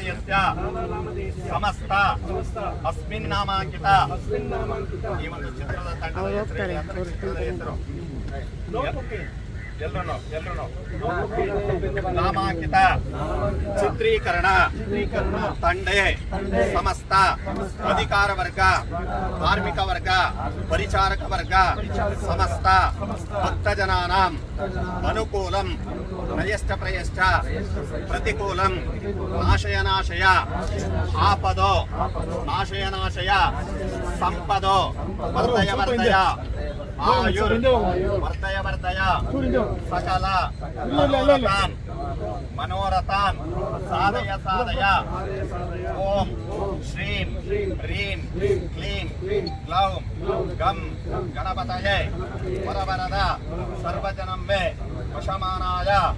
ನಾಮಧೇಯಸ್ಯ ಸಮಸ್ತ ಅಸ್ಮಿನ್ ನಾಮಾಂಕಿತ ಈ ಒಂದು ಚಿತ್ರದ ತಂಡದ ಹೆಸರು ಹೇಳಿ, ಅಂದ್ರೆ ಚಿತ್ರದ ಹೆಸರು ಎಲ್ರು ನಾಮಾಂಕಿತ ಚಿತ್ರೀಕರಣ ತಂಡೆ ಸಮಸ್ತ ಅಧಿಕಾರ ವರ್ಗ ಕಾರ್ಮಿಕ ವರ್ಗ ಪರಿಚಾರಕ ವರ್ಗ ಸಮಸ್ತ ಭಕ್ತಜನಾನಾಂ ಅನುಕೂಲಂ ಪ್ರಯಷ್ಟ ಪ್ರಯಷ್ಟ ಪ್ರತಿಕೂಲಂ ನಾಶಯನಾಶಯ ಆಪದೋ ನಾಶಯನಾಶಯ ಸಂಪದೋ ವರ್ಧಯ ವರ್ಧಯ వర్తయ వర్తయ సకల. మనోరథాన్ మనోరథాన్. సాధయ సాధయ ఓం. శ్రీం. హ్రీం క్లీం. క్లౌం గం. గణపతయే. వరవరద. సర్వజనం మే వశమానాయ.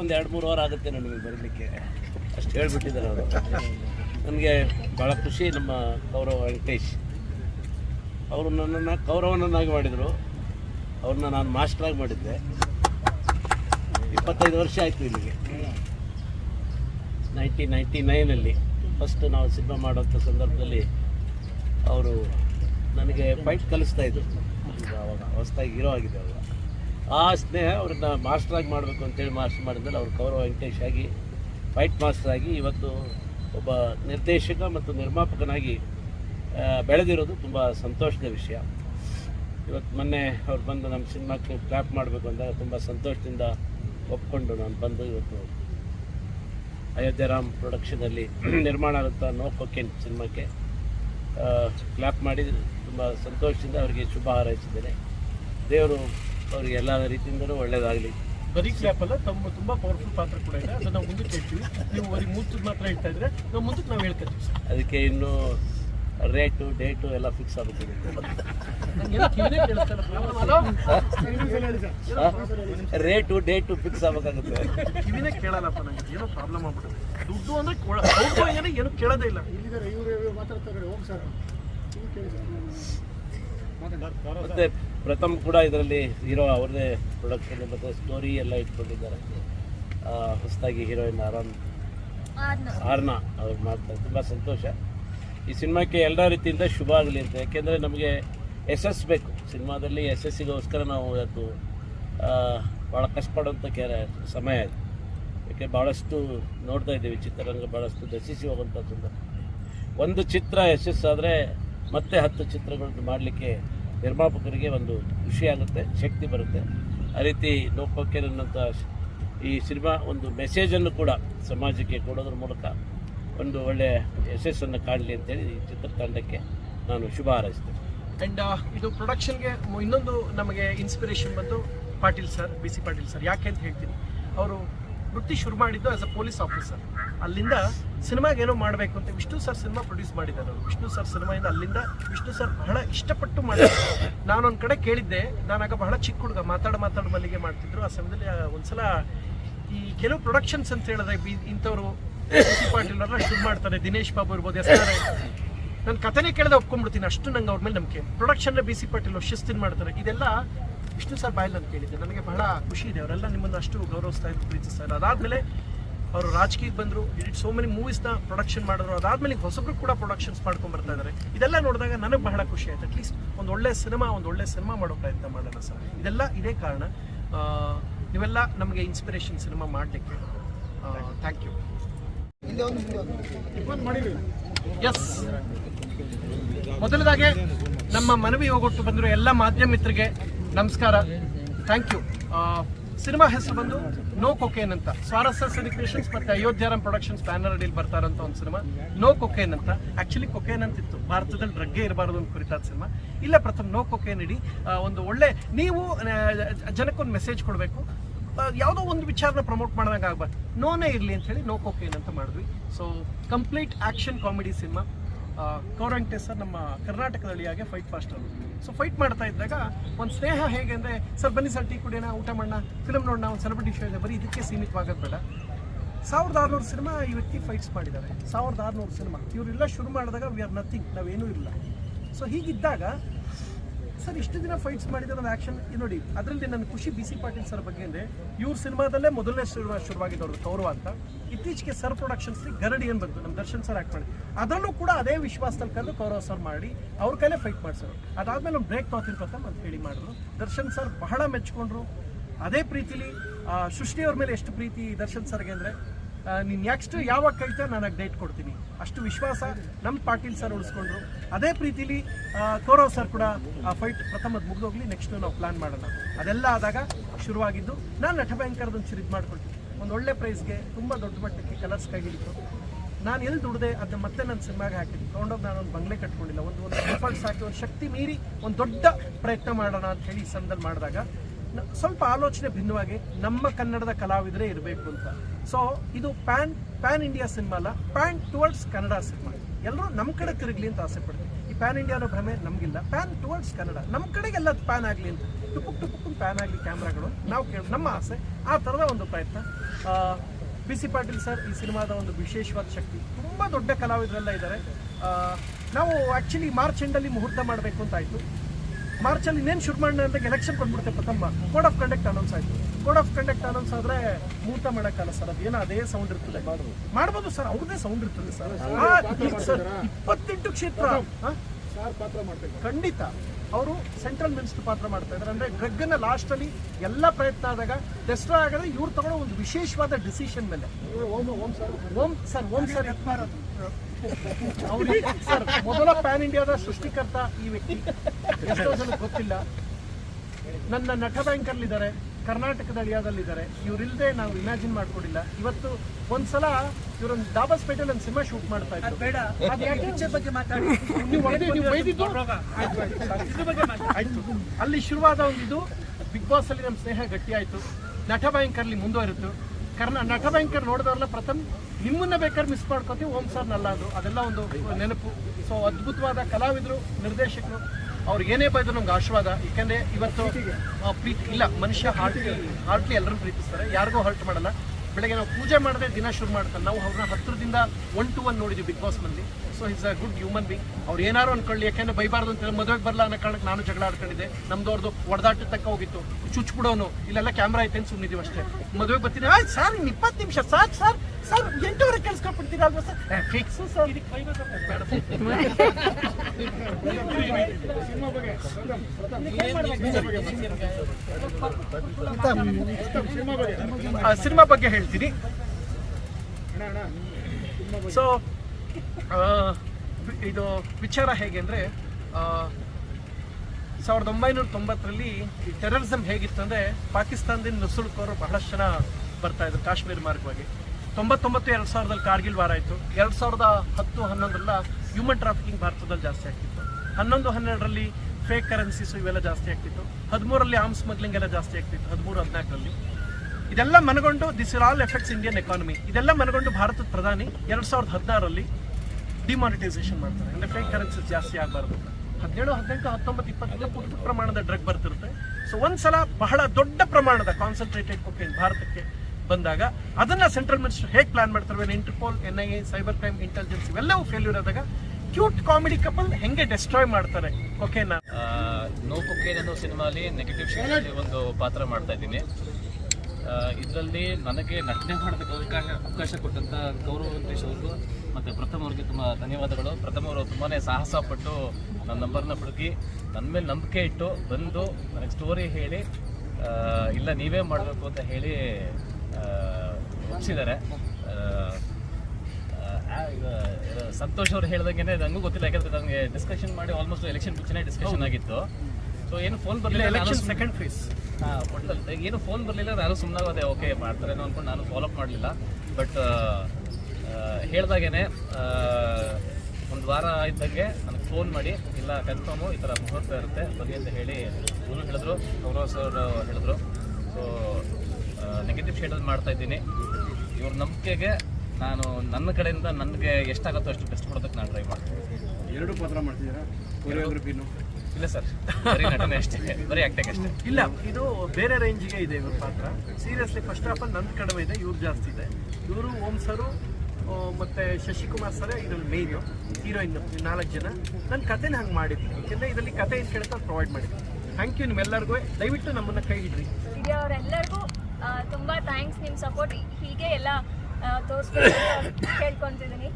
ಒಂದು ಎರಡು ಮೂರು ವಾರ ಆಗುತ್ತೆ ನನಗೆ ಬರಲಿಕ್ಕೆ. ಅಷ್ಟು ಹೇಳ್ಬಿಟ್ಟಿದ್ದಾರೆ ಅವರು. ನನಗೆ ಭಾಳ ಖುಷಿ ನಮ್ಮ ಗೌರವ ವೆಂಕಟೇಶ್. ಅವರು ನನ್ನನ್ನು ಕೌರವನನ್ನಾಗಿ ಮಾಡಿದರು. ಅವ್ರನ್ನ ನಾನು ಮಾಸ್ಟ್ರಾಗಿ ಮಾಡಿದ್ದೆ. ಇಪ್ಪತ್ತೈದು ವರ್ಷ ಆಯಿತು ಇಲ್ಲಿಗೆ. ನೈನ್ಟೀನ್ ನೈಂಟಿ ನೈನಲ್ಲಿ ಫಸ್ಟ್ ನಾವು ಸಿನಿಮಾ ಮಾಡೋಂಥ ಸಂದರ್ಭದಲ್ಲಿ ಅವರು ನನಗೆ ಫೈಟ್ ಕಲಿಸ್ತಾ ಇದ್ರು. ಅವಾಗ ಹೊಸದಾಗಿ ಹೀರೋ ಆಗಿದೆ ಅವಾಗ ಆ ಸ್ನೇಹ ಅವ್ರನ್ನ ಮಾಸ್ಟ್ರಾಗಿ ಮಾಡಬೇಕು ಅಂತೇಳಿ ಮಾಸ್ಟರ್ ಮಾಡಿದ್ಮೇಲೆ ಅವ್ರು ಕೌರವ ವೆಂಕಟೇಶ್ ಆಗಿ ಫೈಟ್ ಮಾಸ್ಟರ್ ಆಗಿ ಇವತ್ತು ಒಬ್ಬ ನಿರ್ದೇಶಕ ಮತ್ತು ನಿರ್ಮಾಪಕನಾಗಿ ಬೆಳೆದಿರೋದು ತುಂಬ ಸಂತೋಷದ ವಿಷಯ. ಇವತ್ತು ಮೊನ್ನೆ ಅವ್ರು ಬಂದು ನಮ್ಮ ಸಿನಿಮಾಕ್ಕೆ ಕ್ಲಾಪ್ ಮಾಡಬೇಕು ಅಂದಾಗ ತುಂಬ ಸಂತೋಷದಿಂದ ಒಪ್ಕೊಂಡು ನಾನು ಬಂದು ಇವತ್ತು ಅಯೋಧ್ಯರಾಮ್ ಪ್ರೊಡಕ್ಷನಲ್ಲಿ ನಿರ್ಮಾಣ ಆಗುತ್ತಾ ನೋ ಕೊಕೆನ್ ಸಿನಿಮಾಕ್ಕೆ ಕ್ಲಾಪ್ ಮಾಡಿ ತುಂಬ ಸಂತೋಷದಿಂದ ಅವರಿಗೆ ಶುಭ ಹಾರೈಸಿದ್ದೇನೆ. ದೇವರು ಅವರಿಗೆ ಎಲ್ಲ ರೀತಿಯಿಂದಲೂ ಒಳ್ಳೇದಾಗಲಿ. ಬರೀ ಕ್ಲಾಪ್ ಅಲ್ಲ ತಮ್ಮ ತುಂಬಾ ಪವರ್ಫುಲ್ ಪಾತ್ರ ಕೂಡ ಇದೆ. ಅದನ್ನ ನಾವು ಮುಂದಕ್ಕೆ ಹೇಳ್ತೀವಿ. ನೀವು ಬರೀ ಮೂರ್ತದ ಮಾತ್ರ ಹೇಳ್ತಾ ಇದ್ರೆ ನಾವು ಮುಂದಕ್ಕೆ ನಾವು ಹೇಳ್ಕೊತೀವಿ ಸರ್. ಅದಕ್ಕೆ ಇನ್ನು ರೇಟು ಡೇಟು ಎಲ್ಲ ಫಿಕ್ಸ್ ಆಗುತ್ತೆ? ರೇಟು ಡೇಟು ಫಿಕ್ಸ್ ಆಗಬೇಕಾಗುತ್ತೆ. ಕಿವಿನೇ ಕೇಳಲ್ಲಪ್ಪ ನಂಗೆ. ಏನೋ ಪ್ರಾಬ್ಲಮ್ ಆಗ್ಬಿಡುತ್ತೆ ದುಡ್ಡು ಅಂದ್ರೆ ಏನೋ ಏನು ಕೇಳೋದೇ ಇಲ್ಲ. ಮತ್ತೆ ಪ್ರಥಮ್ ಕೂಡ ಇದರಲ್ಲಿ ಹೀರೋ ಅವ್ರದ್ದೇ ಪ್ರೊಡಕ್ಷನ್ ಮತ್ತು ಸ್ಟೋರಿ ಎಲ್ಲ ಇಟ್ಕೊಂಡಿದ್ದಾರೆ. ಹೊಸದಾಗಿ ಹೀರೋಯಿನ್ ಆರಾಮ್ ಆರ್ನ. ಅವ್ರು ಮಾಡ್ತಾರೆ. ತುಂಬ ಸಂತೋಷ. ಈ ಸಿನಿಮಾಕ್ಕೆ ಎಲ್ಲ ರೀತಿಯಿಂದ ಶುಭ ಆಗಲಿ ಅಂತ. ಯಾಕೆಂದರೆ ನಮಗೆ ಯಶಸ್ಸು ಬೇಕು. ಸಿನಿಮಾದಲ್ಲಿ ಯಶಸ್ಸಿಗೋಸ್ಕರ ನಾವು ಇವತ್ತು ಭಾಳ ಕಷ್ಟಪಡುವಂಥ ಕೆರೆ ಸಮಯ ಇದೆ. ಯಾಕೆ ಭಾಳಷ್ಟು ನೋಡ್ತಾ ಇದ್ದೀವಿ. ಚಿತ್ರರಂಗ ಭಾಳಷ್ಟು ದಶಿಸಿ ಹೋಗುವಂಥ ಸಂದರ್ಭ ಒಂದು ಚಿತ್ರ ಯಶಸ್ಸಾದರೆ ಮತ್ತೆ ಹತ್ತು ಚಿತ್ರಗಳನ್ನು ಮಾಡಲಿಕ್ಕೆ ನಿರ್ಮಾಪಕರಿಗೆ ಒಂದು ಖುಷಿ ಆಗುತ್ತೆ, ಶಕ್ತಿ ಬರುತ್ತೆ. ಆ ರೀತಿ ಲೋಕಕ್ಕೆ ನನ್ನಂಥ ಈ ಸಿನಿಮಾ ಒಂದು ಮೆಸೇಜನ್ನು ಕೂಡ ಸಮಾಜಕ್ಕೆ ಕೊಡೋದ್ರ ಮೂಲಕ ಒಂದು ಒಳ್ಳೆಯ ಯಶಸ್ಸನ್ನು ಕಾಣಲಿ ಅಂತೇಳಿ ಈ ಚಿತ್ರತಂಡಕ್ಕೆ ನಾನು ಶುಭ ಹಾರೈಸ್ತೇನೆ. ಆ್ಯಂಡ್ ಇದು ಪ್ರೊಡಕ್ಷನ್ಗೆ ಇನ್ನೊಂದು ನಮಗೆ ಇನ್ಸ್ಪಿರೇಷನ್ ಬಂದು Patil sir B C Patil sir ಯಾಕೆ ಅಂತ ಹೇಳ್ತೀನಿ. ಅವರು ವೃತ್ತಿ ಶುರು ಮಾಡಿದ್ದು ಆಸ್ ಅ ಪೊಲೀಸ್ ಆಫೀಸರ್ ಅಲ್ಲಿಂದ ಸಿನಿಮಾಗೆ ಏನೋ ಮಾಡಬೇಕು ಅಂತ ವಿಷ್ಣು ಸರ್ ಸಿನಿಮಾ ಪ್ರೊಡ್ಯೂಸ್ ಮಾಡಿದ್ದಾರೆ ಅವರು. ವಿಷ್ಣು ಸರ್ ಸಿನಿಮಾಯಿಂದ ಅಲ್ಲಿಂದ ವಿಷ್ಣು ಸರ್ ಬಹಳ ಇಷ್ಟಪಟ್ಟು ಮಾಡಿದ್ರು ನಾನೊಂದು ಕಡೆ ಕೇಳಿದ್ದೆ, ನಾನಾಗ ಬಹಳ ಚಿಕ್ಕ ಹುಡುಗ, ಮಾತಾಡ ಮಾತಾಡ ಮಲ್ಲಿಗೆ ಮಾಡ್ತಿದ್ರು. ಆ ಸಮಯದಲ್ಲಿ ಒಂದ್ಸಲ ಈ ಕೆಲವು ಪ್ರೊಡಕ್ಷನ್ಸ್ ಅಂತ ಹೇಳಿದ್ರೆ ಬಿ- ಇಂಥವ್ರು ಪಾಟೀಲ್ ಅವರೆಲ್ಲ ಶುರು ಮಾಡ್ತಾರೆ, ದಿನೇಶ್ ಬಾಬು ಇರ್ಬೋದು, ಎಸ್ ಆರ್ ನಾನು ಕಥೆನೇ ಕೇಳಿದೆ ಒಪ್ಕೊಂಡ್ಬಿಡ್ತೀನಿ, ಅಷ್ಟು ನಂಗೆ ಅವ್ರ ಮೇಲೆ ನಂಬಿಕೆ. ಪ್ರೊಡಕ್ಷನ್ ಬಿ ಸಿ ಪಾಟೀಲ್ ಅವ್ರು ಶಿಸ್ತಿನ ಮಾಡ್ತಾರೆ. ಇದೆಲ್ಲ ವಿಷ್ಣು ಸರ್ ಬಾಯಲ್ಲಿ ಅಂತ ಕೇಳಿದ್ದೆ. ನನಗೆ ಬಹಳ ಖುಷಿ ಇದೆ. ಅವರೆಲ್ಲ ನಿಮ್ಮನ್ನು ಅಷ್ಟು ಗೌರವಿಸ್ತಾ ಇದ್ರು ಪ್ರೀತಿಸ್ತಾ ಇದ್ರು ಅದಾದ್ಮೇಲೆ ಅವರು ರಾಜಕೀಯಕ್ಕೆ ಬಂದರು ಇಟ್ ಸೋ ಮೆನಿ ಮೂವೀಸ್ನ ಪ್ರೊಡಕ್ಷನ್ ಮಾಡಿದ್ರು ಅದಾದ್ಮೇಲೆ ಹೊಸಬ್ರು ಕೂಡ ಪ್ರೊಡಕ್ಷನ್ಸ್ ಮಾಡ್ಕೊಂಡು ಬರ್ತಾ ಇದ್ದಾರೆ ಇದೆಲ್ಲ ನೋಡಿದಾಗ ನನಗೆ ಬಹಳ ಖುಷಿ ಆಯ್ತು. ಅಟ್ಲೀಸ್ಟ್ ಒಂದು ಒಳ್ಳೆ ಸಿನಿಮಾ ಒಂದು ಒಳ್ಳೆ ಸಿನಿಮಾ ಮಾಡೋ ಪ್ರಯತ್ನ ಮಾಡೋಣ ಸರ್. ಇದೆಲ್ಲ ಇದೇ ಕಾರಣ ಇವೆಲ್ಲ ನೀವೆಲ್ಲ ನಮಗೆ ಇನ್ಸ್ಪಿರೇಷನ್ ಸಿನಿಮಾ ಮಾಡಲಿಕ್ಕೆ ಥ್ಯಾಂಕ್ ಯು ಎಸ್ ಮೊದಲದಾಗೆ ನಮ್ಮ ಮನವಿ ಹೋಗೊಟ್ಟು ಬಂದರು ಎಲ್ಲ ಮಾಧ್ಯಮ ಮಿತ್ರರಿಗೆ ನಮಸ್ಕಾರ. ಥ್ಯಾಂಕ್ ಯು ಸಿನಿಮಾ ಹೆಸರು ಬಂದು ನೋ ಕೊಕೇನ್ ಅಂತ. ಸ್ವಾರಸ್ಯ ಸಿನಿಕ್ರೇಷನ್ಸ್ ಮತ್ತೆ ಅಯೋಧ್ಯಾರಾಮ್ ಪ್ರೊಡಕ್ಷನ್ಸ್ ಬ್ಯಾನರ್ ಅಡಿಯಲ್ಲಿ ಬರ್ತಾರಂತ ಒಂದು ಸಿನಿಮಾ. ನೋ ಕೊಕೇನ್ ಅಂತ. ಆಕ್ಚುಲಿ ಕೊಕೇನ್ ಅಂತ ಇತ್ತು ಭಾರತದಲ್ಲಿ ಡ್ರಗ್ಗೆ ಇರಬಾರದು ಅಂತ ಕುರಿತಾದ ಸಿನಿಮಾ. ಇಲ್ಲ ಪ್ರಥಮ ನೋ ಕೊಕೇನ್ ಇಡಿ. ಒಂದು ಒಳ್ಳೆ ನೀವು ಜನಕ್ಕೊಂದು ಮೆಸೇಜ್ ಕೊಡಬೇಕು. ಯಾವುದೋ ಒಂದು ವಿಚಾರನ ಪ್ರಮೋಟ್ ಮಾಡಿದಂಗೆ ಆಗ್ಬಾರ್ದು. ನೋನೇ ಇರಲಿ ಅಂತ ಹೇಳಿ ನೋ ಕೊಕೇನ್ ಅಂತ ಮಾಡಿದ್ವಿ. So complete action comedy cinema. ಕೌರಂಟೆ sir ನಮ್ಮ ಕರ್ನಾಟಕದಲ್ಲಿ ಅಳಿಯಾಗೆ ಫೈಟ್ ಮಾಸ್ಟರ್ ಸೊ ಫೈಟ್ ಮಾಡ್ತಾ ಇದ್ದಾಗ ಒಂದು ಸ್ನೇಹ ಹೇಗೆ ಅಂದರೆ, ಸರ್ ಬನ್ನಿ ಸರ್ ಟೀ ಕುಡಿಯೋಣ, ಊಟ ಮಾಡೋಣ ಫಿಲಮ್ ನೋಡೋಣ, ಒಂದು ಸೆಲೆಬ್ರಿಟಿ ಶೋ ಇದೆ, ಬರೀ ಇದಕ್ಕೆ ಸೀಮಿತವಾಗೋದು ಬೇಡ. ಸಾವಿರದ ಆರುನೂರು ಸಿನಿಮಾ ಈ ವ್ಯಕ್ತಿ ಫೈಟ್ಸ್ ಮಾಡಿದ್ದಾರೆ. ಸಾವಿರದ ಆರುನೂರು ಸಿನಿಮಾ ಇವರೆಲ್ಲ ಶುರು ಮಾಡಿದಾಗ ವಿ ಆರ್ ನಥಿಂಗ್ ನಾವೇನೂ ಇಲ್ಲ. ಸೊ ಹೀಗಿದ್ದಾಗ ಸರ್, ಇಷ್ಟು ದಿನ ಫೈಟ್ಸ್ ಮಾಡಿದ್ರೆ ನಾನು ಆ್ಯಕ್ಷನ್ ನೋಡಿ, ಅದರಲ್ಲಿ ನನ್ನ ಖುಷಿ ಬಿ ಸಿ ಪಾಟೀಲ್ ಸರ್ ಬಗ್ಗೆ ಅಂದರೆ, ಇವ್ರ ಸಿನಿಮಾದಲ್ಲೇ ಮೊದಲನೇ ಶುರು ಶುರುವಾಗಿದ್ದವ್ರದ್ದು ಕೌರವ ಅಂತ. ಇತ್ತೀಚೆಗೆ ಸರ್ ಪ್ರೊಡಕ್ಷನ್ಸ್ ಗರಡಿ ಏನು ಬಂತು? ನಮ್ಮ ದರ್ಶನ್ ಸರ್ ಆ್ಯಕ್ಟ್ ಮಾಡಿ. ಅದರಲ್ಲೂ ಕೂಡ ಅದೇ ವಿಶ್ವಾಸದಲ್ಲಿ ಕರೆದು ಕೌರವ ಸರ್ ಮಾಡಿ, ಅವ್ರ ಕೈಲೇ ಫೈಟ್ ಮಾಡಿಸೋರು ಅದಾದಮೇಲೆ ಒಂದು ಬ್ರೇಕ್ ಪ್ರಥಮ್ ಅಂತ ಹೇಳಿ ಮಾಡಿದ್ರು. ದರ್ಶನ್ ಸರ್ ಬಹಳ ಮೆಚ್ಕೊಂಡ್ರು. ಅದೇ ಪ್ರೀತಿಲಿ ಸೃಷ್ಟಿಯವ್ರ ಮೇಲೆ ಎಷ್ಟು ಪ್ರೀತಿ ದರ್ಶನ್ ಸರ್ಗೆ ಅಂದರೆ ನೀನು ನೆಕ್ಸ್ಟ್ ಯಾವಾಗ ಕಳಿತ ನನಗೆ ಡೇಟ್ ಕೊಡ್ತೀನಿ. ಅಷ್ಟು ವಿಶ್ವಾಸ ನಮ್ಮ ಪಾಟೀಲ್ ಸರ್ ಉಳಿಸ್ಕೊಂಡ್ರು. ಅದೇ ಪ್ರೀತಿಲಿ ಕೌರವ್ ಸರ್ ಕೂಡ ಫೈಟ್ ಪ್ರಥಮದ ಮುಗಿದೋಗ್ಲಿ ನೆಕ್ಸ್ಟ್ ನಾವು ಪ್ಲಾನ್ ಮಾಡೋಣ. ಅದೆಲ್ಲ ಆದಾಗ ಶುರುವಾಗಿದ್ದು, ನಾನು ನಟ ಚುರು ಇದು ಮಾಡ್ಕೊಳ್ತೀನಿ. ಒಂದು ಒಳ್ಳೆ ಪ್ರೈಸ್ಗೆ ತುಂಬ ದೊಡ್ಡ ಮಟ್ಟಕ್ಕೆ ಕಲರ್ಸ್ ಕೈಗಿಡಿತು ನಾನು ಎಲ್ಲಿ ದುಡ್ದೆ ಅದನ್ನ ಮತ್ತೆ ನನ್ನ ಸಿನಿಮಾಗೆ ಹಾಕಿದ್ದು ತೊಗೊಂಡೋಗಿ ನಾನು ಒಂದು ಬಂಗ್ಲೆ ಕಟ್ಕೊಂಡಿಲ್ಲ. ಒಂದು ಒಂದು ಎಫರ್ಟ್ಸ್ ಹಾಕಿ ಒಂದು ಶಕ್ತಿ ಮೀರಿ ಒಂದು ದೊಡ್ಡ ಪ್ರಯತ್ನ ಮಾಡೋಣ ಅಂತ ಹೇಳಿ ಈ ಸಮಯದಲ್ಲಿ ಮಾಡಿದಾಗ ಸ್ವಲ್ಪ ಆಲೋಚನೆ ಭಿನ್ನವಾಗಿ ನಮ್ಮ ಕನ್ನಡದ ಕಲಾವಿದರೇ ಇರಬೇಕು ಅಂತ. ಸೊ ಇದು ಪ್ಯಾನ್ ಪ್ಯಾನ್ ಇಂಡಿಯಾ ಸಿನಿಮಾ ಅಲ್ಲ ಪ್ಯಾನ್ ಟುವರ್ಡ್ಸ್ ಕನ್ನಡ ಸಿನಿಮಾ ಎಲ್ಲರೂ ನಮ್ಮ ಕಡೆ ತಿರುಗಲಿ ಅಂತ ಆಸೆ ಪಡ್ತೀವಿ ಈ ಪ್ಯಾನ್ ಇಂಡಿಯಾ ಅನ್ನೋ ಭ್ರಮೆ ನಮಗಿಲ್ಲ. ಪ್ಯಾನ್ ಟುವರ್ಡ್ಸ್ ಕನ್ನಡ ನಮ್ಮ ಕಡೆಗೆಲ್ಲ ಪ್ಯಾನ್ ಆಗಲಿ ಅಂತ. ಟುಪುಕ್ ಟುಪುಕ್ ಪ್ಯಾನ್ ಆಗಲಿ ಕ್ಯಾಮ್ರಾಗಳು ನಾವು ಕೇಳ, ನಮ್ಮ ಆಸೆ. ಆ ಥರದ ಒಂದು ಪ್ರಯತ್ನ. ಬಿ ಸಿ ಪಾಟೀಲ್ ಸರ್ ಈ ಸಿನಿಮಾದ ಒಂದು ವಿಶೇಷವಾದ ಶಕ್ತಿ. ತುಂಬ ದೊಡ್ಡ ಕಲಾವಿದರೆಲ್ಲ ಇದ್ದಾರೆ ನಾವು ಆ್ಯಕ್ಚುಲಿ ಮಾರ್ಚ್ ಎಂಡಲ್ಲಿ ಮುಹೂರ್ತ ಮಾಡಬೇಕು ಅಂತ ಆಯಿತು. ಮಾರ್ಚಲ್ಲಿ ಇನ್ನೇನು ಶುರು ಮಾಡೋಣ ಅಂತ ಎಲೆಕ್ಷನ್ ಬಂದ್ಬಿಡುತ್ತೆ ಪ್ರಥಮ. ಕೋಡ್ ಆಫ್ ಕಂಡಕ್ಟ್ ಅನೌನ್ಸ್ ಆಯಿತು. ಕೋಡ್ ಆಫ್ ಕಂಡಕ್ಟ್ ಅನೌನ್ಸ್ ಆದರೆ ಮೂರ್ತ ಮಾಡೋಕ್ಕಲ್ಲ ಸರ್. ಅದೇನೋ ಅದೇ ಸೌಂಡ್ ಇರ್ತದೆ. ಮಾಡ್ಬೋದು ಸರ್. ಅವ್ರದೇ ಸೌಂಡ್ ಇರ್ತದೆ ಸರ್. ಸರ್ ಇಪ್ಪತ್ತೆಂಟು ಕ್ಷೇತ್ರ? ಖಂಡಿತ. ಅವರು ಸೆಂಟ್ರಲ್ ಮಿನಿಸ್ಟರ್ ಪಾತ್ರ ಮಾಡ್ತಾ ಇದ್ದಾರೆ. ಅಂದ್ರೆ ಡ್ರಗ್ ಅನ್ನ ಲಾಸ್ಟ್ ಅಲ್ಲಿ ಎಲ್ಲ ಪ್ರಯತ್ನ ಆದಾಗ ಡೆಸ್ಟ್ರಾ ಆಗದೆ ಇವ್ರು ತಗೊಳ್ಳೋ ಒಂದು ವಿಶೇಷವಾದ ಡಿಸಿಷನ್ ಮೇಲೆ. ಓಂ ಸರ್. ಓಂ ಸರ್ ಅವ್ರು ಸರ್. ಮೊದಲ ಪ್ಯಾನ್ ಇಂಡಿಯಾದ ಸೃಷ್ಟಿಕರ್ತ ಈ ವ್ಯಕ್ತಿ. ಎಷ್ಟೋ ಜನ ಗೊತ್ತಿಲ್ಲ. ನನ್ನ ನಟ ಬ್ಯಾಂಕಲ್ಲಿದ್ದಾರೆ ಕರ್ನಾಟಕದ ಅಳಿಯಾದಲ್ಲಿದ್ದಾರೆ. ಇವರಿಲ್ಲದೆ ನಾವು ಇಮ್ಯಾಜಿನ್ ಮಾಡ್ಕೊಂಡಿಲ್ಲ. ಇವತ್ತು ಒಂದ್ಸಲ ಇವರೊಂದು ದಾಬಾಸ್ಪೇಟೆಲ್ ಒಂದು ಸಿನಿಮಾ ಶೂಟ್ ಮಾಡ್ತಾ ಇದ್ರು. ಆಯ್ತು ಅಲ್ಲಿ ಶುರುವಾದ ಒಂದು ಇದು ಬಿಗ್ ಬಾಸ್ ಅಲ್ಲಿ ನಮ್ಮ ಸ್ನೇಹ ಗಟ್ಟಿ ಆಯ್ತು. ನಟ ಬ್ಯಾಂಕರ್ಲಿ ಮುಂದುವರಿತು. ಕರ್ನಾ ನಟ ಬ್ಯಾಂಕರ್ ನೋಡಿದವ್ರಲ್ಲ ಪ್ರಥಮ ನಿಮ್ಮನ್ನ ಬೇಕಾದ್ರೆ ಮಿಸ್ ಮಾಡ್ಕೋತೀವಿ ಓಂ ಸರ್ ನಲ್ಲ ಅದು ಅದೆಲ್ಲ ಒಂದು ನೆನಪು. ಸೊ ಅದ್ಭುತವಾದ ಕಲಾವಿದರು ನಿರ್ದೇಶಕರು. ಅವ್ರಿಗೆ ಏನೇ ಬೈದ್ರು ನಮ್ಗೆ ಆಶೀರ್ವಾದ. ಯಾಕಂದ್ರೆ ಇವತ್ತು ಪ್ರೀತಿ, ಇಲ್ಲ, ಮನುಷ್ಯ ಹಾರ್ಟ್ಲಿ ಹಾರ್ಟ್ಲಿ ಎಲ್ಲರೂ ಪ್ರೀತಿಸ್ತಾರೆ. ಯಾರಿಗೂ ಹರ್ಟ್ ಮಾಡಲ್ಲ. ಬೆಳಗ್ಗೆ ನಾವು ಪೂಜೆ ಮಾಡದೆ ದಿನ ಶುರು ಮಾಡ್ತಾರೆ. ನಾವು ಅವ್ರನ್ನ ಹತ್ತಿರದಿಂದ ಒನ್ ಟು ಒನ್ ನೋಡಿದ್ವಿ big ಬಾಸ್ನಲ್ಲಿ so is a good human being ಅವ್ರು ಏನಾರು ಅನ್ಕೊಳ್ಳಿ ಯಾಕೆಂದ್ರೆ ಬೈಬಾರ್ದು ಅಂತ ಮದುವೆಗೆ ಬರಲ್ಲ ಅನ್ನೋ ಕಾರಣಕ್ಕೆ ನಾನು ಜಗಳ ಆಡ್ಕೊಂಡಿದ್ದೆ. ನಮ್ದವ್ರದ್ದು ಹೊಡೆದಾಟ ತಕ್ಕ ಹೋಗಿತ್ತು. ಚುಚ್ಬಿಡೋನು. ಇಲ್ಲೆಲ್ಲ ಕ್ಯಾಮ್ರಾ ಐತೆ ಅಂತ ಸುಮ್ಮನಿದೀವಿ ಅಷ್ಟೇ. ಮದುವೆಗೆ ಬರ್ತೀನಿ. ಆಯ್ತು ಸರ್ ಇಪ್ಪತ್ತು ನಿಮಿಷ. ಸರ್ ಸರ್ ಸರ್ ಎಂಟೂವರೆ ಕೆಲ್ಸ್ಕೊಟ್ಬಿಡ್ತೀರಾ ಅಲ್ವಾ ಸರ್ ಫಿಕ್ಸ್ ಸರ್ ಸಿನಿಮಾ ಬಗ್ಗೆ ಹೇಳ್ತೀನಿ. ಸೊ ಇದು ವಿಚಾರ ಹೇಗೆ ಅಂದರೆ ಸಾವಿರದ ಒಂಬೈನೂರ ತೊಂಬತ್ತರಲ್ಲಿ ಈ ಟೆರರಿಸಮ್ ಹೇಗಿತ್ತು ಅಂದರೆ ಪಾಕಿಸ್ತಾನದಿಂದ ನುಸುಳುಕೋರು ಬಹಳಷ್ಟು ಜನ ಬರ್ತಾ ಇದ್ರು ಕಾಶ್ಮೀರ ಮಾರ್ಗವಾಗಿ. ತೊಂಬತ್ತೊಂಬತ್ತು ಎರಡು ಸಾವಿರದಲ್ಲಿ ಕಾರ್ಗಿಲ್ ವಾರ ಆಯಿತು. ಎರಡು ಸಾವಿರದ ಹತ್ತು ಹನ್ನೊಂದರಲ್ಲ ಹ್ಯೂಮನ್ ಟ್ರಾಫಿಕಿಂಗ್ ಭಾರತದಲ್ಲಿ ಜಾಸ್ತಿ ಆಗ್ತಿತ್ತು. ಹನ್ನೊಂದು ಹನ್ನೆರಡರಲ್ಲಿ ಫೇಕ್ ಕರೆನ್ಸೀಸು ಇವೆಲ್ಲ ಜಾಸ್ತಿ ಆಗ್ತಿತ್ತು. ಹದಿಮೂರಲ್ಲಿ ಆಮ್ ಸ್ಮಗ್ಲಿಂಗ್ ಎಲ್ಲ ಜಾಸ್ತಿ ಆಗ್ತಿತ್ತು, ಹದಿಮೂರು, ಹದಿನಾಲ್ಕರಲ್ಲಿ. ಇದೆಲ್ಲ ಮನಗೊಂಡು this are all effects Indian economy ಇದೆಲ್ಲ ಮನಗೊಂಡು ಭಾರತದ ಪ್ರಧಾನಿ ಎರಡು ಸಾವಿರದ ಹದಿನಾರರಲ್ಲಿ ಡಿಮಾನಿಟೈಸೇಷನ್ ಮಾಡ್ತಾರೆ. ಅಂದರೆ ಫೇಕ್ ಕರೆನ್ಸಿ ಜಾಸ್ತಿ ಆಗಬಾರ್ದು ಹದಿನೇಳು, ಹದಿನೆಂಟು, ಹತ್ತೊಂಬತ್ತು ಇಪ್ಪತ್ತೆಲ್ಲ ಪುಟ್ಟ ಪುಟ್ಟ ಪ್ರಮಾಣದ ಡ್ರಗ್ ಬರ್ತಿರುತ್ತೆ. ಸೊ ಒಂದ್ಸಲ ಬಹಳ ದೊಡ್ಡ ಪ್ರಮಾಣದ ಕಾನ್ಸಂಟ್ರೇಟೆಡ್ ಕೊಕೇನ್ ಭಾರತಕ್ಕೆ ಬಂದಾಗ ಅದನ್ನ ಸೆಂಟ್ರಲ್ ಮಿನಿಸ್ಟರ್ ಹೇಗೆ ಪ್ಲಾನ್ ಮಾಡ್ತಾರೆ Interpol N I A cyber crime intelligence ಇವೆಲ್ಲವೂ ಫೇಲ್ಯೂರ್ ಆದಾಗ ಕ್ಯೂಟ್ ಕಾಮಿಡಿ ಕಪಲ್ ಹೆಂಗೆ ಡೆಸ್ಟ್ರಾಯ್ ಮಾಡ್ತಾರೆ ಕೊಕೇನ ನೋ? ಕೊಕೇನ್ ಅನ್ನೋ ಸಿನಿಮಾಲಿ ನೆಗೆಟಿವ್ ಒಂದು ಪಾತ್ರ ಮಾಡ್ತಾ ಇದ್ದೀನಿ. ಇದರಲ್ಲಿ ನನಗೆ ನಟನೆ ಮಾಡೋದಕ್ಕೆ ಅವಕಾಶ ಅವಕಾಶ ಕೊಟ್ಟಂಥ ಗೌರವ ವೆಂಕಟೇಶ್ ಅವ್ರಿಗೂ ಮತ್ತು ಪ್ರಥಮ ಅವ್ರಿಗೆ ತುಂಬ ಧನ್ಯವಾದಗಳು. ಪ್ರಥಮ ಅವರು ತುಂಬಾ ಸಾಹಸ ಪಟ್ಟು ನನ್ನ ನಂಬರ್ನ ಹುಡುಕಿ ನನ್ನ ಮೇಲೆ ನಂಬಿಕೆ ಇಟ್ಟು ಬಂದು ನನಗೆ ಸ್ಟೋರಿ ಹೇಳಿ ಇಲ್ಲ ನೀವೇ ಮಾಡಬೇಕು ಅಂತ ಹೇಳಿ ಒಪ್ಪಿಸಿದ್ದಾರೆ ಸಂತೋಷ್ ಅವ್ರು ಹೇಳ್ದಂಗೆ ನನಗೂ ಗೊತ್ತಿಲ್ಲ ಯಾಕಂದ್ರೆ ನನಗೆ ಡಿಸ್ಕಷನ್ ಮಾಡಿ ಆಲ್ಮೋಸ್ಟ್ ಎಲೆಕ್ಷನ್ ಮುಂಚೆನೇ ಡಿಸ್ಕಷನ್ ಆಗಿತ್ತು. ಸೊ ಏನು ಫೋನ್ ಬರಲಿಲ್ಲ ಎಲೆಕ್ಷನ್ ಸೆಕೆಂಡ್ ಫೇಸ್ ಹಾಂ ಏನು ಫೋನ್ ಬರಲಿಲ್ಲ ನಾನು ಸುಮ್ಮನಾಗೋದೆ ಓಕೆ ಮಾಡ್ತಾರೆ ಅನ್ಕೊಂಡು ನಾನು ಫಾಲೋಅಪ್ ಮಾಡಲಿಲ್ಲ. ಬಟ್ ಹೇಳ್ದಾಗೇನೆ ಒಂದು ವಾರ ಇದ್ದಂಗೆ ನನಗೆ ಫೋನ್ ಮಾಡಿ ಇಲ್ಲ ಕನ್ಫರ್ಮು ಈ ಥರ ಮುಹೂರ್ತ ಇರುತ್ತೆ ಬನ್ನಿ ಅಂತ ಹೇಳಿ ಇವರು ಹೇಳಿದ್ರು ಗೌರವ ಸರ್ ಹೇಳಿದ್ರು. ಸೊ ನೆಗೆಟಿವ್ ಶೇಡಲ್ಲಿ ಮಾಡ್ತಾ ಇದ್ದೀನಿ. ಇವ್ರ ನಂಬಿಕೆಗೆ ನಾನು ನನ್ನ ಕಡೆಯಿಂದ ನನಗೆ ಎಷ್ಟಾಗುತ್ತೋ ಅಷ್ಟು ಬೆಸ್ಟ್ ಕೊಡೋದಕ್ಕೆ ನಾನು ಟ್ರೈ ಮಾಡ್ತೀನಿ. ಎರಡು ಪಾತ್ರ ಮಾಡ್ತಿದ್ದೀರಾ? ಕೊರಿಯೋಗ್ರಫಿನು ಇಲ್ಲ ಸರ್. ಬರೀ ನಟನೆ ಅಷ್ಟೇ. ಬರೀ ಆಕ್ಟಿಂಗ್ ಅಷ್ಟೇ. ಇಲ್ಲ ಇದು ಬೇರೆ ರೇಂಜ್ಗೆ ಇದೆ ಇವ್ರ ಪಾತ್ರ. ಸೀರಿಯಸ್ಲಿ ಫಸ್ಟ್ ಆಫ್ ಆಲ್ ನನ್ನ ಕಡಿಮೆ ಇದೆ ಇವ್ರು ಜಾಸ್ತಿ ಇದೆ. ಇವರು ಓಂ ಸರು ಮತ್ತು ಶಶಿಕುಮಾರ್ ಸರ್ ಇದ್ರಲ್ಲಿ ಮೇಯ್ನು ಹೀರೋಯಿನ್ ನಾಲ್ಕು ಜನ. ನನ್ನ ಕತೆನ ಹಂಗೆ ಮಾಡಿದ್ವಿ ಯಾಕೆಂದರೆ ಇದರಲ್ಲಿ ಕತೆ ಏನು ಕೇಳ್ತಾ ಪ್ರೊವೈಡ್ ಮಾಡಿದ್ವಿ ಥ್ಯಾಂಕ್ ಯು ನಿಮ್ಮೆಲ್ಲರಿಗೂ. ದಯವಿಟ್ಟು ನಮ್ಮನ್ನ ಕೈ ಹಿಡ್ರಿ. ಅವರೆಲ್ಲರಿಗೂ ತುಂಬ ಥ್ಯಾಂಕ್ಸ್ ನಿಮ್ಮ ಸಪೋರ್ಟ್ ಹೀಗೆ ಎಲ್ಲ ತೋರಿಸ್ಕೊಂಡು ಕೇಳ್ಕೊತಿದ್ದೀನಿ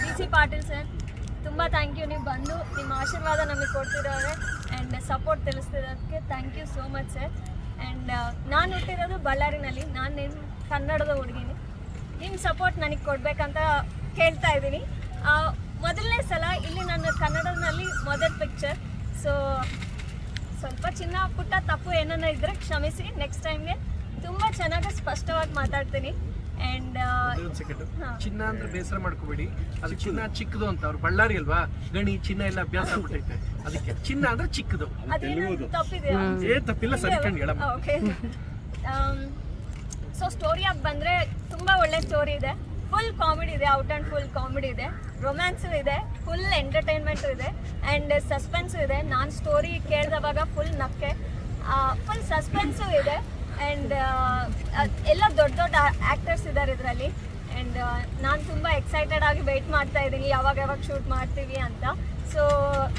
ಬಿ ಸಿ ಪಾಟೀಲ್ ಸರ್ ತುಂಬ ಥ್ಯಾಂಕ್ ಯು ನೀವು ಬಂದು ನಿಮ್ಮ ಆಶೀರ್ವಾದ ನಮಗೆ ಕೊಡ್ತಿರೋರೆ and support ತಿಳಿಸ್ತಿರೋದಕ್ಕೆ thank you so much sir and ನಾನು ಹುಟ್ಟಿರೋದು ಬಳ್ಳಾರಿನಲ್ಲಿ. ನಾನು ನಿಮ್ಮ ಕನ್ನಡದ ಹುಡುಗಿನಿ. ನಿಮ್ಮ ಸಪೋರ್ಟ್ ನನಗೆ ಕೊಡಬೇಕಂತ ಕೇಳ್ತಾ ಇದ್ದೀನಿ. ಮೊದಲನೇ ಸಲ ಇಲ್ಲಿ ನನ್ನ ಕನ್ನಡದಲ್ಲಿ ಮೊದಲ ಪಿಕ್ಚರ್ ಸೊ ಸ್ವಲ್ಪ ಚಿನ್ನ ಪುಟ್ಟ ತಪ್ಪು ಏನನ್ನ ಇದ್ರೆ ಕ್ಷಮಿಸಿ. ನೆಕ್ಸ್ಟ್ ಟೈಮ್ಗೆ ತುಂಬ ಚೆನ್ನಾಗಿ ಸ್ಪಷ್ಟವಾಗಿ ಮಾತಾಡ್ತೀನಿ. ಸೆಕೆಂಡ್ ಹಾ. ಚಿನ್ನ ಅಂದ್ರೆ ಬೇಸರ ಮಾಡ್ಕೋಬೇಡಿ. ಅದು ಚಿನ್ನ ಚಿಕ್ಕದು ಅಂತ ಅವ್ರು ಬಳ್ಳಾರಿ ಅಲ್ವಾ? ಗಣಿ ಚಿನ್ನ ಎಲ್ಲ ಅಭ್ಯಾಸ ಆಗ್ಬಿಟ್ಟೈತೆ ಅದಕ್ಕೆ ಚಿನ್ನ ಅಂದ್ರೆ ಚಿಕ್ಕದು. ಏ ತಪ್ಪಿಲ್ಲ ಸರಿ ಕಂಡು ಹೇಳಮ್ಮ. ಸೊ ಸ್ಟೋರಿ ಆಗಿ ಬಂದರೆ ತುಂಬ ಒಳ್ಳೆ ಸ್ಟೋರಿ ಇದೆ. ಫುಲ್ ಕಾಮಿಡಿ ಇದೆ ಔಟ್ ಆ್ಯಂಡ್ ಫುಲ್ ಕಾಮಿಡಿ ಇದೆ. ರೊಮ್ಯಾನ್ಸು ಇದೆ ಫುಲ್ ಎಂಟರ್ಟೈನ್ಮೆಂಟು ಇದೆ. ಆ್ಯಂಡ್ ಸಸ್ಪೆನ್ಸು ಇದೆ. ನಾನು ಸ್ಟೋರಿ ಕೇಳಿದವಾಗ ಫುಲ್ ನಕ್ಕೆ. ಫುಲ್ ಸಸ್ಪೆನ್ಸು ಇದೆ. ಆ್ಯಂಡ್ ಎಲ್ಲ ದೊಡ್ಡ ದೊಡ್ಡ ಆ್ಯಕ್ಟರ್ಸ್ ಇದ್ದಾರೆ ಇದರಲ್ಲಿ. ಆ್ಯಂಡ್ ನಾನು ತುಂಬ ಎಕ್ಸೈಟೆಡ್ ಆಗಿ ವೆಯ್ಟ್ ಮಾಡ್ತಾ ಇದ್ದೀನಿ ಯಾವಾಗ ಯಾವಾಗ ಶೂಟ್ ಮಾಡ್ತೀವಿ ಅಂತ. ಸೊ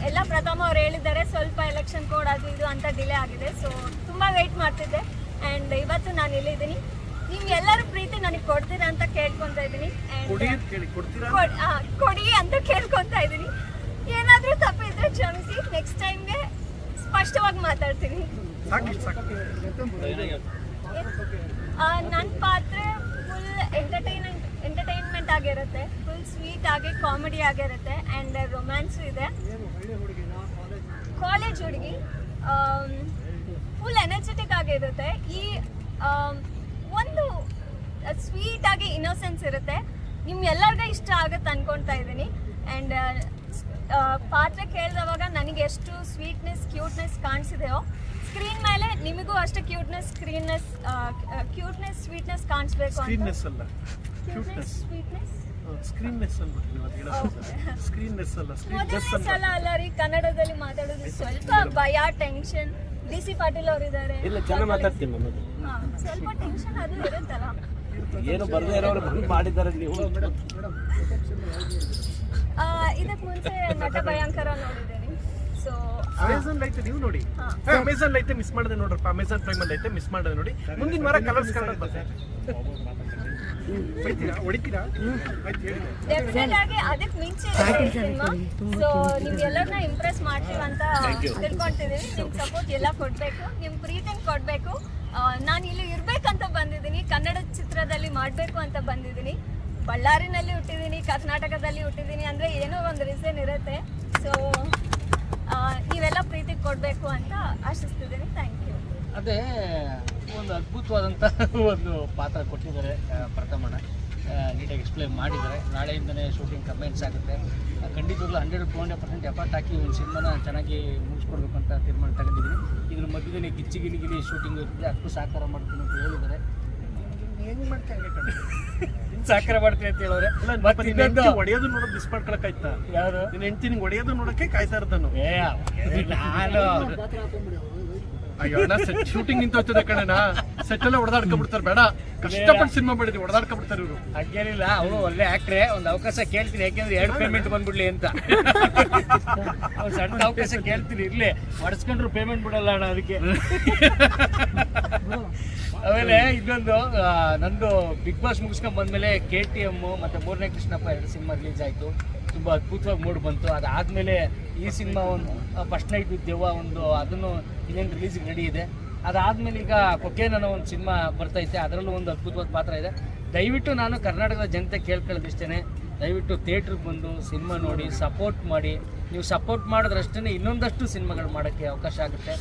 ಎಲ್ಲ ಪ್ರಥಮ ಅವ್ರು ಹೇಳಿದ್ದಾರೆ ಸ್ವಲ್ಪ ಎಲೆಕ್ಷನ್ ಕೋಡ್ ಅದು ಇದು ಅಂತ ಡಿಲೇ ಆಗಿದೆ. ಸೊ ತುಂಬ ವೆಯ್ಟ್ ಮಾಡ್ತಿದ್ದೆ. ಆ್ಯಂಡ್ ಇವತ್ತು ನಾನು ಇಲ್ಲಿದ್ದೀನಿ. ನಿಮ್ಗೆಲ್ಲರ ಪ್ರೀತಿ ನನಗೆ ಕೊಡ್ತೀರಾ ಅಂತ ಕೇಳ್ಕೊತಾ ಇದ್ದೀನಿ. ಕೊಡಿ ಅಂತ ಕೇಳ್ಕೊತಾ ಇದ್ದೀನಿ. ಏನಾದರೂ ತಪ್ಪಿದ್ರೆ ಕ್ಷಮಿಸಿ ನೆಕ್ಸ್ಟ್ ಟೈಮ್ಗೆ ಸ್ಪಷ್ಟವಾಗಿ ಮಾತಾಡ್ತೀನಿ. ನನ್ನ ಪಾತ್ರ ಫುಲ್ ಎಂಟರ್ಟೈನ್ಮೆಂಟ್ ಎಂಟರ್ಟೈನ್ಮೆಂಟ್ ಆಗಿರುತ್ತೆ. ಫುಲ್ ಸ್ವೀಟ್ ಆಗಿ ಕಾಮಿಡಿ ಆಗಿರುತ್ತೆ ಆ್ಯಂಡ್ ರೊಮ್ಯಾನ್ಸು ಇದೆ. ಕಾಲೇಜ್ ಹುಡುಗಿ ಫುಲ್ ಎನರ್ಜೆಟಿಕ್ ಆಗಿರುತ್ತೆ. ಈ ಒಂದು ಸ್ವೀಟ್ ಆಗಿ ಇನ್ನೋಸೆನ್ಸ್ ಇರುತ್ತೆ. ನಿಮ್ಗೆಲ್ಲರಿಗೂ ಇಷ್ಟ ಆಗುತ್ತೆ ಅನ್ಕೊಳ್ತಾ ಇದ್ದೀನಿ. ಆ್ಯಂಡ್ ಪಾತ್ರ ಕೇಳಿದವಾಗ ನನಗೆ ಎಷ್ಟು ಸ್ವೀಟ್ನೆಸ್ ಕ್ಯೂಟ್ನೆಸ್ ಕಾಣಿಸಿದೆಯೋ ಸ್ಕ್ರೀನ್ ಮೇಲೆ ನಿಮಗೂ ಅಷ್ಟೇ ಕ್ಯೂಟ್ನೆಸ್ ಸ್ಕ್ರೀನ್ನೆಸ್ ಕ್ಯೂಟ್ನೆಸ್ ಸ್ವೀಟ್ನೆಸ್ ಕಾಣಿಸ್ಬೇಕು ಅಂತ. ಸ್ಕ್ರೀನ್ನೆಸ್ ಅಲ್ಲ. ಕ್ಯೂಟ್ನೆಸ್ ಸ್ವೀಟ್ನೆಸ್ ಸ್ಕ್ರೀನ್ನೆಸ್ ಅನ್ಬಿಟ್ಟು ನೀವು ಅದು ಹೇಳೋದು? ಸ್ಕ್ರೀನ್ನೆಸ್ ಅಲ್ಲ ಸ್ಕ್ರೀನ್ನೆಸ್ ಮೊದಲನೇ ಅಂತ ಸಲ ಅಲ್ಲ ರೀ ಕನ್ನಡದಲ್ಲಿ ಮಾತಾಡೋದು ಸ್ವಲ್ಪ ಭಯ ಟೆನ್ಷನ್ ಡಿ ಸಿ ಪಾಟೀಲ್ ಅವರು ಇದ್ದಾರೆ ಇಲ್ಲ ಚೆನ್ನಾಗಿ ಮಾತಾಡ್ತೀನಿ ನಮ್ಮದು ಹಾ, ಸ್ವಲ್ಪ ಟೆನ್ಷನ್ ಅದು ಇರುತ್ತಲ್ಲ. ಏನು ಬರದೇ ಇರೋರು ಬಂದು ಮಾಡಿದ್ದಾರೆ ನೀವು. ಆ, ಇದಕ್ ಮುಂಚೆ ನಟ ಭಯಂಕರ ನೋಡಿದ್ದೀನಿ ಸೊ ಅಮೆಝಾನ್ ಐತೆ ನೀವು ನೋಡಿ. ಅಮೆಝಾನ್ ಐತೆ ಮಿಸ್ ಮಾಡಿದೆ ನೋಡ್ರಪ್ಪ. ಅಮೆಝಾನ್ ಪ್ರೈಮ್ ಅಲ್ಲಿ ಐತೆ ಮಿಸ್ ಮಾಡಿದೆ ನೋಡಿ. ಮುಂದಿನ ವಾರ ಕಲರ್ಸ್ ಕನ್ನಡ ಬರ್ತೈತೆ. ಬೈತೀರಾ ಹೊಡಿತೀರಾ? ಆಯ್ತು ಹೇಳಿ. ಡೆಫಿನೆಟ್ ಆಗಿ ಅದಕ್ಕೆ ಮಿಂಚೆ ಸೊ ನಿಮ್ಗೆಲ್ಲರನ್ನ ಇಂಪ್ರೆಸ್ ಮಾಡ್ತೀವಿ ಅಂತ ತಿಳ್ಕೊಂತಿದೀನಿ. ನಿಮ್ಗೆ ಸಪೋರ್ಟ್ ಎಲ್ಲ ಕೊಡ್ಬೇಕು. ನಿಮ್ ಪ್ರೀತಿನ ಕೊಡ್ಬೇಕು. ನಾನು ಇಲ್ಲಿ ಇರ್ಬೇಕಂತ ಬಂದಿದ್ದೀನಿ. ಕನ್ನಡ ಚಿತ್ರದಲ್ಲಿ ಮಾಡಬೇಕು ಅಂತ ಬಂದಿದ್ದೀನಿ. ಬಳ್ಳಾರಿನಲ್ಲಿ ಹುಟ್ಟಿದ್ದೀನಿ ಕರ್ನಾಟಕದಲ್ಲಿ ಹುಟ್ಟಿದ್ದೀನಿ ಅಂದರೆ ಏನೋ ಒಂದು ರೀಸನ್ ಇರುತ್ತೆ. ಸೊ ಕೊಡಬೇಕು ಅಂತ ಆಶಿಸ್ತಿದ್ದೀನಿ ಥ್ಯಾಂಕ್ ಯು ಅದೇ ಒಂದು ಅದ್ಭುತವಾದಂಥ ಒಂದು ಪಾತ್ರ ಕೊಟ್ಟಿದ್ದಾರೆ ಆ, ಪ್ರಥಮಣ್ಣ ನೀಟಾಗಿ ಎಕ್ಸ್ಪ್ಲೇನ್ ಮಾಡಿದ್ದಾರೆ ನಾಳೆಯಿಂದನೇ ಶೂಟಿಂಗ್ ಕಮೆಂಟ್ಸ್ ಆಗುತ್ತೆ ಆ, ಖಂಡಿತವಾಗ್ಲೂ hundred to hundred percent effort ಹಾಕಿ ಒಂದು ಸಿನಿಮಾನ ಚೆನ್ನಾಗಿ ಮುಗಿಸ್ಕೊಡ್ಬೇಕು ಅಂತ ತೀರ್ಮಾನ ತಗೊಂಡಿದ್ದೀನಿ ಇದ್ರ ಮಧ್ಯದಲ್ಲಿ ಗಿಚ್ಚಿ ಗಿಲಿ ಗಿಲಿ ಶೂಟಿಂಗ್ ಇರ್ತದೆ ಅದಕ್ಕೂ ಸಹಕಾರ ಮಾಡ್ತೀನಿ ಅಂತ ಹೇಳಿದ್ದಾರೆ ಹೆಂಗೆ ಮಾಡ್ತಾರೆ ಸಹಕಾರ ಮಾಡ್ತೀನಿ ಅಂತ ಹೇಳೋರೆ. ಮತ್ತೆ ಇನ್ನೊಂದು ಹೊಡೆಯೋದು ನೋಡೋದು ಮಿಸ್ ಮಾಡ್ಕೊಳಕ್ ಆಯ್ತಾ ಯಾರು ನಿನ್ನ ಹೆಂಡತಿ ನಿಂಗೆ ಹೊಡೆಯೋದು ನೋಡಕ್ಕೆ ಕಾಯ್ತಾ ಇರ್ತಾನು. ಏ ನಾನು ಅಯ್ಯೋ ಸೆಟ್ ಶೂಟಿಂಗ್ ನಿಂತೋಗ್ತದೆ ಕಣಣ್ಣ. ಸೆಟ್ ಎಲ್ಲ ಹೊಡೆದಾಡ್ಕೊಂಡ್ಬಿಡ್ತಾರೆ ಬೇಡ. ಕಷ್ಟಪಟ್ಟು ಸಿನಿಮಾ ಮಾಡಿದ್ವಿ ಬಿಡ್ತಾರೆ ಇವರು. ಹಾಗೇನಿಲ್ಲ ಅವರು ಒಳ್ಳೆ ಆಕ್ಟ್ರೆ ಒಂದು ಅವಕಾಶ ಕೇಳ್ತೀನಿ ಯಾಕೆಂದ್ರೆ ಎರಡು ಪೇಮೆಂಟ್ ಬಂದ್ಬಿಡ್ಲಿ ಅಂತ. ಒಂದ್ ಸಣ್ಣ ಅವಕಾಶ ಕೇಳ್ತೀನಿ ಇರ್ಲಿ. ಮಾಡಿಸ್ಕೊಂಡ್ರು ಪೇಮೆಂಟ್ ಬಿಡಲ್ಲ ಅಣ್ಣ ಅದಕ್ಕೆ. ಆಮೇಲೆ ಇನ್ನೊಂದು ನಂದು ಬಿಗ್ ಬಾಸ್ ಮುಗಿಸ್ಕೊಂಡ್ ಬಂದ್ಮೇಲೆ ಕೆ ಟಿ ಎಂ ಮತ್ತೆ ಮೂರನೇ ಕೃಷ್ಣಪ್ಪ ಎರಡು ಸಿನಿಮಾ ರಿಲೀಸ್ ಆಯ್ತು. ತುಂಬಾ ಅದ್ಭುತವಾಗಿ ಮೂಡ್ ಬಂತು. ಅದಾದ್ಮೇಲೆ ಈ ಸಿನಿಮಾ ಒಂದು ಫಸ್ಟ್ ನೈಟ್ ದೆವ್ವ ಒಂದು, ಅದನ್ನು ಇನ್ನೇನು ರಿಲೀಸಿಗೆ ರೆಡಿ ಇದೆ. ಅದಾದ್ಮೇಲೆ ಈಗ ಕೊಕೇನ್ ಒಂದು ಸಿನಿಮಾ ಬರ್ತೈತೆ ಅದರಲ್ಲೂ ಒಂದು ಅದ್ಭುತವಾದ ಪಾತ್ರ ಇದೆ. ದಯವಿಟ್ಟು ನಾನು ಕರ್ನಾಟಕದ ಜನತೆ ಕೇಳ್ಕೊಳ್ಳೋದಿಷ್ಟೇ ದಯವಿಟ್ಟು ಥಿಯೇಟ್ರಿಗೆ ಬಂದು ಸಿನಿಮಾ ನೋಡಿ ಸಪೋರ್ಟ್ ಮಾಡಿ. ನೀವು ಸಪೋರ್ಟ್ ಮಾಡಿದ್ರಷ್ಟೇ ಇನ್ನೊಂದಷ್ಟು ಸಿನಿಮಾಗಳು ಮಾಡೋಕ್ಕೆ ಅವಕಾಶ ಆಗುತ್ತೆ.